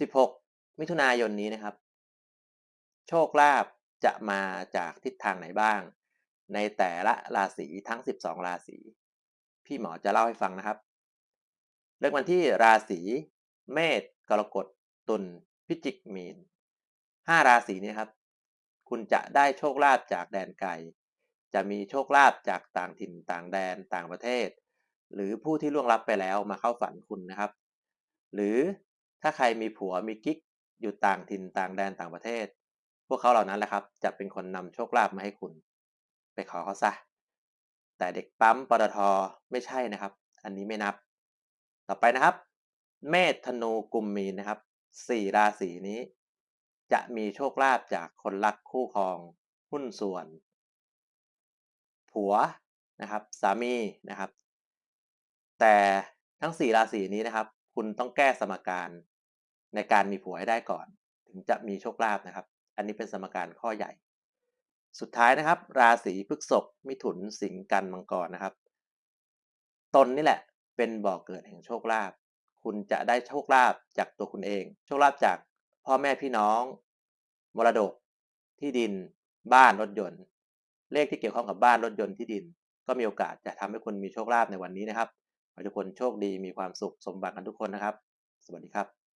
16 มิถุนายนนี้นะครับ โชคลาภจะมาจากทิศทางไหนบ้าง ในแต่ละราศีทั้ง 12 ราศี พี่หมอจะเล่าให้ฟังนะครับ เริ่มกันที่ราศีเมษกรกฎตุลพิจิกมีน 5 ราศีนี้ครับ คุณจะได้โชคลาภจากแดนไกล จะมีโชคลาภจากต่างถิ่นต่างแดนต่างประเทศ หรือผู้ที่ล่วงลับไปแล้วมาเข้าฝันคุณนะครับ หรือ ถ้าใครมีผัวมีกิ๊กอยู่ต่างถิ่นต่างแดนต่างประเทศ พวกเขาเหล่านั้นแหละครับ จะเป็นคนนำโชคลาภมาให้คุณ ไปขอเขาซะ แต่เด็กปั๊มปตทไม่ใช่นะครับ อันนี้ไม่นับ ต่อไปนะครับ เมษธนูกุมมีนนะครับสี่ราศีนี้ จะมีโชคลาภจากคนรักคู่ครอง หุ้นส่วน ผัวนะครับ สามีนะครับ แต่ทั้งสี่ราศีนี้นะครับ คุณต้องแก้สมการ ในการมีผัวให้ได้ก่อน ถึงจะมีโชคลาภนะครับ อันนี้เป็นสมการข้อใหญ่ สุดท้ายนะครับ ราศีพฤษภมิถุนสิงห์กันมังกรนะครับ ตนนี่แหละเป็นบ่อกเกิดแห่งโชคลาภคุณจะได้โชคลาภจากตัวคุณเอง โชคลาภจากพ่อแม่พี่น้อง มรดก ที่ดิน บ้านรถยนต์ เลขที่เกี่ยวข้องกับบ้านรถยนต์ที่ดิน ก็มีโอกาสจะทำให้คุณมีโชคลาภในวันนี้นะครับขอให้ทุกคนโชคดีมีความสุขสมบัติกันทุกคนนะครับ สวัสดีครับ